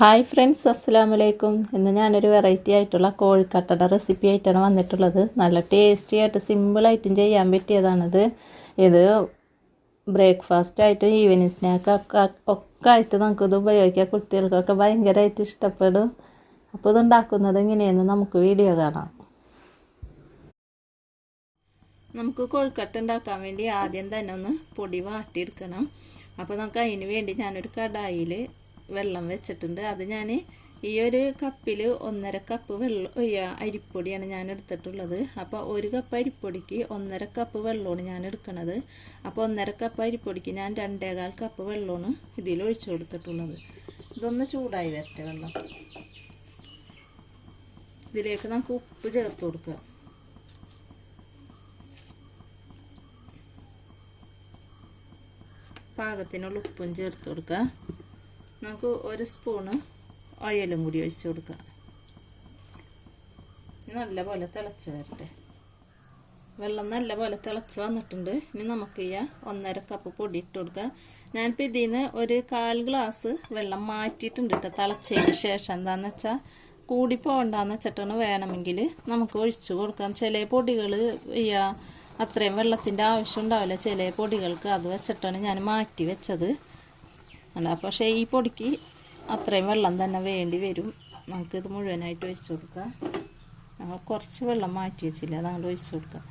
Hi friends അസ്സാം വലൈക്കും ഇന്ന് ഞാനൊരു വെറൈറ്റി ആയിട്ടുള്ള കോഴിക്കട്ടയുടെ റെസിപ്പി ആയിട്ടാണ് വന്നിട്ടുള്ളത്. നല്ല ടേസ്റ്റി ആയിട്ട് സിമ്പിളായിട്ടും ചെയ്യാൻ പറ്റിയതാണിത്. ഇത് ബ്രേക്ക്ഫാസ്റ്റ് ആയിട്ടും ഈവനിങ് സ്നാക്ക് ഒക്കെ ഒക്കെ ആയിട്ട് നമുക്കിത് ഉപയോഗിക്കാം. കുട്ടികൾക്കൊക്കെ ഭയങ്കരമായിട്ട് ഇഷ്ടപ്പെടും. അപ്പോൾ ഇതുണ്ടാക്കുന്നത് എങ്ങനെയെന്ന് നമുക്ക് വീഡിയോ കാണാം. നമുക്ക് കൊഴുക്കട്ട ഉണ്ടാക്കാൻ വേണ്ടി ആദ്യം തന്നെ ഒന്ന് പൊടി വാട്ടിയെടുക്കണം. അപ്പോൾ നമുക്ക് അതിന് വേണ്ടി ഞാനൊരു കടായിൽ വെള്ളം വെച്ചിട്ടുണ്ട്. അത് ഞാൻ ഈ ഒരു കപ്പിൽ ഒന്നര കപ്പ് വെള്ളം അരിപ്പൊടിയാണ് ഞാൻ എടുത്തിട്ടുള്ളത്. അപ്പോൾ ഒരു കപ്പ് അരിപ്പൊടിക്ക് ഒന്നര കപ്പ് വെള്ളമാണ് ഞാൻ എടുക്കുന്നത് അപ്പോൾ ഒന്നര കപ്പ് അരിപ്പൊടിക്ക് ഞാൻ രണ്ടേകാൽ കപ്പ് വെള്ളമാണ് ഇതിൽ ഒഴിച്ചു കൊടുത്തിട്ടുള്ളത്. ഇതൊന്ന് ചൂടായി വരട്ടെ വെള്ളം. ഇതിലേക്ക് നമുക്ക് ഉപ്പ് ചേർത്ത് കൊടുക്കുക. പാകത്തിനുള്ള ഉപ്പും ചേർത്ത് കൊടുക്കുക. നമുക്ക് ഒരു സ്പൂണ് ഓയിലും കൂടി ഒഴിച്ച് കൊടുക്കാം. നല്ല പോലെ തിളച്ച് വരട്ടെ. വെള്ളം നല്ല പോലെ തിളച്ച് വന്നിട്ടുണ്ട്. ഇനി നമുക്ക് ഈ ഒന്നര കപ്പ് പൊടി ഇട്ട് കൊടുക്കാം. ഞാനിപ്പോൾ ഇതിൽ നിന്ന് ഒരു കാൽ ഗ്ലാസ് വെള്ളം മാറ്റിയിട്ടുണ്ട് കേട്ടോ തിളച്ചതിന് ശേഷം. എന്താണെന്ന് വെച്ചാൽ കൂടി പോകണ്ടെന്ന് വെച്ചിട്ടാണ് വേണമെങ്കിൽ നമുക്ക് ഒഴിച്ചു കൊടുക്കാം. ചില പൊടികൾ ഈ അത്രയും വെള്ളത്തിന്റെ ആവശ്യം ഉണ്ടാവില്ല. ചില പൊടികൾക്ക് അത് വെച്ചിട്ടാണ് ഞാൻ മാറ്റി വെച്ചത്. അല്ല പക്ഷേ ഈ പൊടിക്ക് അത്രയും വെള്ളം തന്നെ വേണ്ടി വരും. നമുക്കിത് മുഴുവനായിട്ട് ഒഴിച്ചു കൊടുക്കാം ഞങ്ങൾ കുറച്ച് വെള്ളം മാറ്റി വെച്ചില്ല അതങ്ങോട്ട് ഒഴിച്ചു കൊടുക്കാം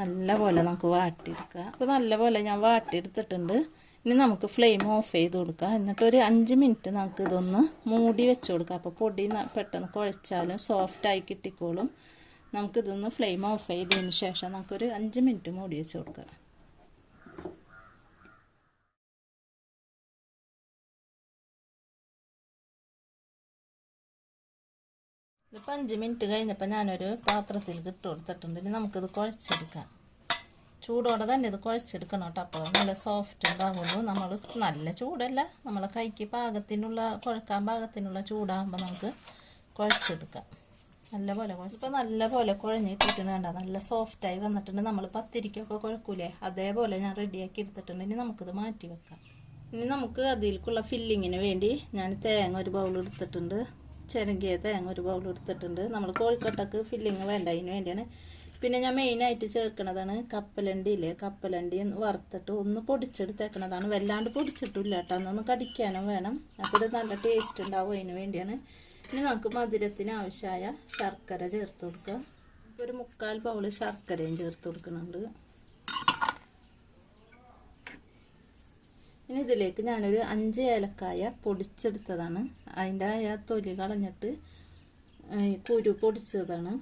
നല്ല പോലെ നമുക്ക് വാട്ടിയെടുക്കാം അപ്പോൾ നല്ലപോലെ ഞാൻ വാട്ടിയെടുത്തിട്ടുണ്ട്. ഇനി നമുക്ക് ഫ്ലെയിം ഓഫ് ചെയ്ത് കൊടുക്കാം. എന്നിട്ട് ഒരു അഞ്ച് മിനിറ്റ് നമുക്ക് ഇതൊന്ന് മൂടി വെച്ച് കൊടുക്കാം. അപ്പോൾ പൊടി പെട്ടെന്ന് കുഴച്ചാലും സോഫ്റ്റായി കിട്ടിക്കോളും. നമുക്കിതൊന്ന് ഫ്ലെയിം ഓഫ് ചെയ്തതിന് ശേഷം നമുക്കൊരു അഞ്ച് മിനിറ്റ് മൂടി വെച്ച് കൊടുക്കാം. ഇതിപ്പോൾ അഞ്ച് മിനിറ്റ് കഴിഞ്ഞപ്പോൾ ഞാനൊരു പാത്രത്തിൽ ഇട്ട് കൊടുത്തിട്ടുണ്ട്. ഇനി നമുക്കിത് കുഴച്ചെടുക്കാം. ചൂടോടെ തന്നെ ഇത് കുഴച്ചെടുക്കണം കേട്ടോ. അപ്പോൾ നല്ല സോഫ്റ്റ് ഉണ്ടാകുള്ളൂ നമ്മൾ നല്ല ചൂടല്ല. നമ്മളെ കൈക്ക് പാകത്തിനുള്ള കുഴക്കാൻ പാകത്തിനുള്ള ചൂടാകുമ്പോൾ നമുക്ക് കുഴച്ചെടുക്കാം. നല്ല പോലെ നല്ലപോലെ നല്ല നല്ലപോലെ കുഴഞ്ഞിട്ടിട്ടുണ്ട് വേണ്ട നല്ല സോഫ്റ്റായി വന്നിട്ടുണ്ട്. നമ്മൾ പത്തിരിക്കൊക്കെ കുഴക്കൂലേ? അതേപോലെ ഞാൻ റെഡിയാക്കി എടുത്തിട്ടുണ്ട്. ഇനി നമുക്കിത് മാറ്റി വെക്കാം. ഇനി നമുക്ക് അതിലേക്കുള്ള ഫില്ലിങ്ങിന് വേണ്ടി ഞാൻ തേങ്ങ ഒരു ബൗൾ എടുത്തിട്ടുണ്ട്. ചിരകിയ തേങ്ങ ഒരു ബൗൾ എടുത്തിട്ടുണ്ട്. നമ്മൾ കോഴിക്കട്ടക്ക് ഫില്ലിങ് വേണ്ട. അതിന് വേണ്ടിയാണ് പിന്നെ ഞാൻ മെയിൻ ആയിട്ട് ചേർക്കണതാണ് കപ്പലണ്ടി ഇല്ലേ കപ്പലണ്ടി വറുത്തിട്ട് ഒന്ന് പൊടിച്ചെടുത്തേക്കണതാണ്. വല്ലാണ്ട് പൊടിച്ചിട്ടില്ല കേട്ടോ. അന്നൊന്ന് കടിക്കാനും വേണം. അപ്പോൾ ഇത് നല്ല ടേസ്റ്റ് ഉണ്ടാവും അതിന് വേണ്ടിയാണ്. ഇനി നമുക്ക് മധുരത്തിന് ആവശ്യമായ ശർക്കര ചേർത്ത് കൊടുക്കുക ഒരു മുക്കാൽ പൗൾ ശർക്കരയും ചേർത്ത് കൊടുക്കുന്നുണ്ട്. ഇനി ഇതിലേക്ക് ഞാനൊരു അഞ്ച് ഏലക്കായ പൊടിച്ചെടുത്തതാണ്. അതിന്റെ ആ തൊലി കളഞ്ഞിട്ട് കുരു പൊടിച്ചതാണ്.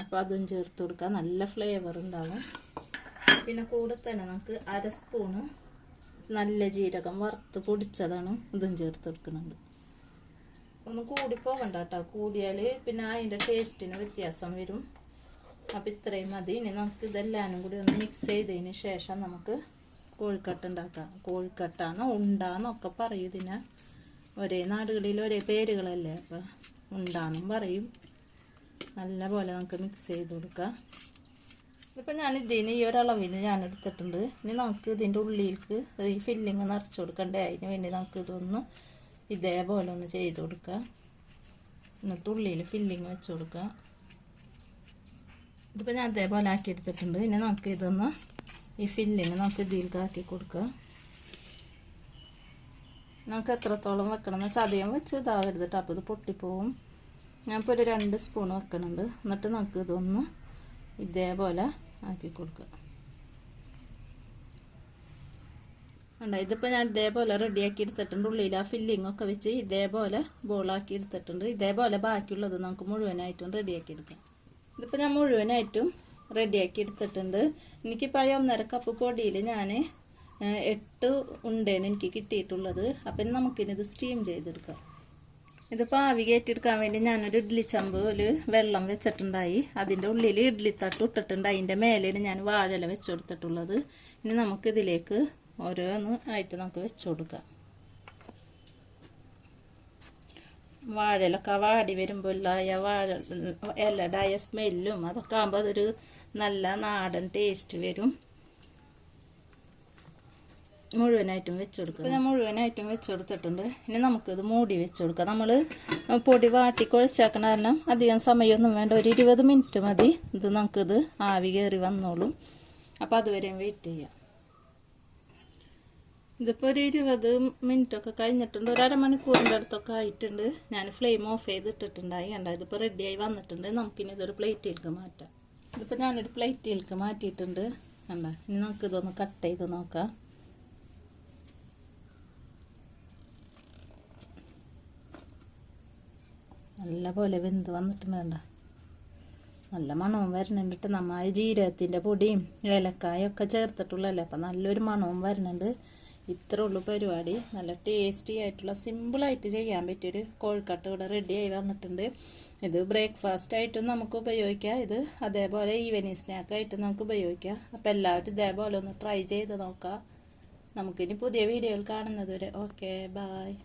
അപ്പോൾ അതും ചേർത്ത് കൊടുക്കുക നല്ല ഫ്ലേവർ ഉണ്ടാവും. പിന്നെ കൂടെ തന്നെ നമുക്ക് അര സ്പൂണ് നല്ല ജീരകം വറുത്ത് പൊടിച്ചതാണ് ഇതും ചേർത്ത് കൊടുക്കുന്നുണ്ട്. ഒന്ന് കൂടി പോകണ്ട കേട്ടോ. കൂടിയാൽ പിന്നെ അതിന്റെ ടേസ്റ്റിന് വ്യത്യാസം വരും. അപ്പം ഇത്രയും മതി. ഇനി നമുക്ക് ഇതെല്ലാനും കൂടി ഒന്ന് മിക്സ് ചെയ്തതിന് ശേഷം നമുക്ക് കോഴിക്കട്ട ഉണ്ടാക്കാം. കോഴിക്കട്ടാന്നോ ഉണ്ടാന്നൊക്കെ പറയും ഇതിനെ. ഒരേ നാടുകളിൽ ഒരേ പേരുകളല്ലേ? അപ്പം ഉണ്ടാന്നും പറയും. നല്ല പോലെ നമുക്ക് മിക്സ് ചെയ്ത് കൊടുക്കാം. ഇപ്പം ഞാൻ ഇതിന് ഈ ഒരളവിന് ഞാൻ എടുത്തിട്ടുണ്ട് ഇനി നമുക്ക് ഇതിന്റെ ഉള്ളിലേക്ക് ഈ ഫില്ലിങ് നിറച്ച് കൊടുക്കണ്ടേ? അതിന് വേണ്ടി നമുക്ക് ഇതൊന്ന് ഇതേപോലെ ഒന്ന് ചെയ്ത് കൊടുക്കുക എന്നിട്ട് ഉള്ളിയിൽ ഫില്ലിങ് വെച്ച് കൊടുക്കുക ഇതിപ്പോൾ ഞാൻ അതേപോലെ ആക്കി എടുത്തിട്ടുണ്ട് ഇനി നമുക്ക് ഇതൊന്ന് ഈ ഫില്ലിങ് നമുക്ക് ഇതിലേക്ക് ആക്കി കൊടുക്കുക നമുക്ക് എത്രത്തോളം വെക്കണം എന്ന് വെച്ചാൽ അധികം വെച്ച് ഇതാവരുത് കേട്ടോ അപ്പോൾ ഇത് പൊട്ടിപ്പോവും. ഞാനിപ്പോൾ ഒരു രണ്ട് സ്പൂൺ വെക്കണുണ്ട് എന്നിട്ട് നമുക്ക് ഇതൊന്ന് ഇതേപോലെ ആക്കി കൊടുക്കുക ഉണ്ട് ഇതിപ്പോൾ ഞാൻ ഇതേപോലെ റെഡിയാക്കി എടുത്തിട്ടുണ്ട്. ഉള്ളിൽ ആ ഫില്ലിംഗ് ഒക്കെ വെച്ച് ഇതേപോലെ ബോളാക്കി എടുത്തിട്ടുണ്ട്. ഇതേപോലെ ബാക്കിയുള്ളത് നമുക്ക് മുഴുവനായിട്ടും റെഡിയാക്കി എടുക്കാം. ഇതിപ്പോൾ ഞാൻ മുഴുവനായിട്ടും റെഡിയാക്കി എടുത്തിട്ടുണ്ട്. എനിക്കിപ്പോൾ ആ ഒന്നര കപ്പ് പൊടിയിൽ ഞാൻ എട്ട് ഉണ്ടേന് എനിക്ക് കിട്ടിയിട്ടുള്ളത്. അപ്പം നമുക്കിനിത് സ്റ്റീം ചെയ്തെടുക്കാം. ഇതിപ്പോൾ ആവി കയറ്റിയെടുക്കാൻ വേണ്ടി ഞാനൊരു ഇഡ്ഡലി ചമ്പ് വെള്ളം വെച്ചിട്ടുണ്ടായി. അതിന്റെ ഉള്ളിൽ ഇഡ്ഡലി തട്ട് ഇട്ടിട്ടുണ്ട്. അതിന്റെ മേലെയാണ് ഞാൻ വാഴല വെച്ച് കൊടുത്തിട്ടുള്ളത്. ഇനി നമുക്കിതിലേക്ക് ഓരോന്ന് ആയിട്ട് നമുക്ക് വെച്ച് കൊടുക്കാം. വാഴയിലൊക്കെ വാടി വരുമ്പോൾ ഇല്ലായ വാഴ ഇലടായ സ്മെല്ലും അതൊക്കെ ആകുമ്പോൾ അതൊരു നല്ല നാടൻ ടേസ്റ്റ് വരും. മുഴുവനായിട്ടും വെച്ച് കൊടുക്കുക ഞാൻ മുഴുവനായിട്ടും വെച്ച് കൊടുത്തിട്ടുണ്ട് ഇനി നമുക്കിത് മൂടി വെച്ച് കൊടുക്കാം നമ്മൾ പൊടി വാട്ടി കുഴച്ചാക്കണ കാരണം അധികം സമയമൊന്നും വേണ്ട. ഒരു ഇരുപത് മിനിറ്റ് മതി. ഇത് നമുക്കിത് ആവി കയറി വന്നോളും. അപ്പോൾ അതുവരെയും വെയിറ്റ് ചെയ്യാം. ഇതിപ്പോൾ ഒരു ഇരുപത് മിനിറ്റൊക്കെ കഴിഞ്ഞിട്ടുണ്ട്. ഒരു അരമണിക്കൂറിന്റെ അടുത്തൊക്കെ ആയിട്ടുണ്ട്. ഞാൻ ഫ്ലെയിം ഓഫ് ചെയ്തിട്ടിട്ടുണ്ടായി. കണ്ട ഇതിപ്പോൾ റെഡിയായി വന്നിട്ടുണ്ട്. നമുക്കിനി ഇതൊരു പ്ലേറ്റിലേക്ക് മാറ്റാം. ഇതിപ്പോൾ ഞാനൊരു പ്ലേറ്റിലേക്ക് മാറ്റിയിട്ടുണ്ട്. കണ്ട ഇനി നമുക്കിതൊന്ന് കട്ട് ചെയ്ത് നോക്കാം. നല്ല പോലെ വെന്ത് വന്നിട്ടുണ്ട് കണ്ട നല്ല മണവും വരണുണ്ട്. നന്നായി ജീരകത്തിന്റെ പൊടിയും ഏലക്കായൊക്കെ ചേർത്തിട്ടുള്ളതല്ലേ അപ്പം നല്ലൊരു മണവും വരുന്നുണ്ട് ഇത്രേ ഉള്ളൂ പരിപാടി. നല്ല ടേസ്റ്റി ആയിട്ടുള്ള സിമ്പിളായിട്ട് ചെയ്യാൻ പറ്റിയൊരു കോഴിക്കട്ട് ഇവിടെ റെഡിയായി വന്നിട്ടുണ്ട്. ഇത് ബ്രേക്ക്ഫാസ്റ്റ് ആയിട്ടും നമുക്ക് ഉപയോഗിക്കാം. ഇത് അതേപോലെ ഈവനിങ് സ്നാക്കായിട്ടും നമുക്ക് ഉപയോഗിക്കാം. അപ്പോൾ എല്ലാവരും ഇതേപോലെ ഒന്ന് ട്രൈ ചെയ്ത് നോക്കാം. നമുക്കിനി പുതിയ വീഡിയോയിൽ കാണുന്നത് വരെ ഓക്കെ ബായ്